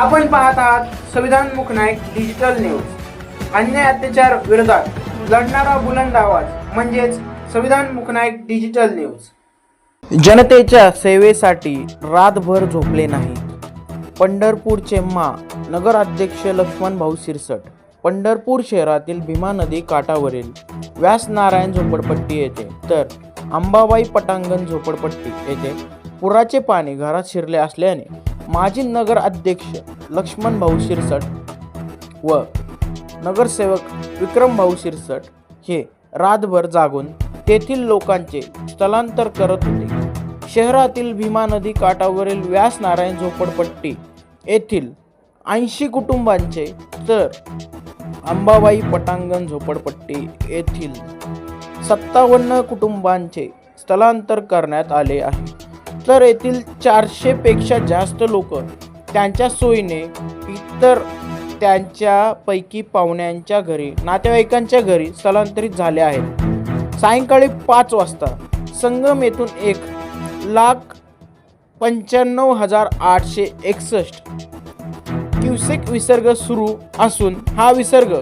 आपण पाहत आहात संविधान मुखनायक डिजिटल न्यूज. अन्याय अत्याचार विरोधात लढणारा बुलंद आवाज म्हणजेच संविधान मुखनायक डिजिटल न्यूज. जनतेच्या सेवेसाठी रातभर झोपले नाही. पंढरपूरचे चेम्मा नगराध्यक्ष लक्ष्मण भाऊ सिरसट पंढरपूर शहरातील भीमा नदी काठावरील व्यासनारायण झोपडपट्टी येथे तर अंबाबाई पटांगण झोपडपट्टी येथे पुराचे पाणी घरात शिरले असल्याने माजी नगर अध्यक्ष लक्ष्मण भाऊ शिरसट व नगरसेवक विक्रम भाऊ शिरसट हे रातभर जागून तेथील लोकांचे स्थलांतर करत होते. शहरातील भीमा नदी काठावरील व्यास नारायण झोपडपट्टी येथील ऐंशी कुटुंबांचे तर अंबाबाई पटांगण झोपडपट्टी येथील सत्तावन्न कुटुंबांचे स्थलांतर करण्यात आले आहे. तर येथील चारशे पेक्षा जास्त लोक त्यांच्या सोयीने इतर त्यांच्यापैकी पाहुण्यांच्या घरी नातेवाईकांच्या घरी स्थलांतरित झाले आहेत. सायंकाळी पाच वाजता संगम येथून एक लाख पंच्याण्णव हजार आठशे एकसष्ट क्युसेक विसर्ग सुरू असून हा विसर्ग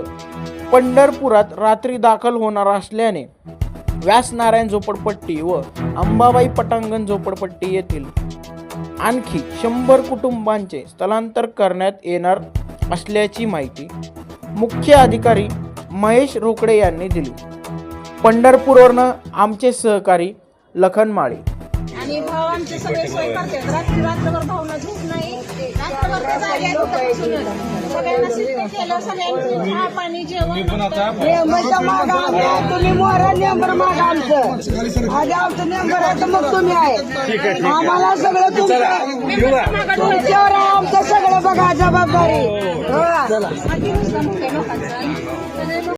पंढरपुरात रात्री दाखल होणार असल्याने व्यासनारायण झोपडपट्टी व अंबाबाई पटांगण झोपडपट्टी येथील आणखी शंभर कुटुंबांचे स्थलांतर करण्यात येणार असल्याची माहिती मुख्य अधिकारी महेश रोकडे यांनी दिली. पंढरपूरवरनं आमचे सहकारी लखन माळी आमचे सगळे सोय करतात रात्री रात्रभर भावना झोप नाही. रात्रभर ते जागे उठापासूनच. सगळ्यांना शिस्त केलं चहा पाणी जेवण माग आम्ही तुम्ही मोरा नेंबर माग आमचं. आधी आमचं नेंबर आहे तर मग तुम्ही आहे. आम्हाला सगळं तुमचं तुमच्यावर आहे आमचं सगळं बघा जबाबदारी. हो. लोकांचं.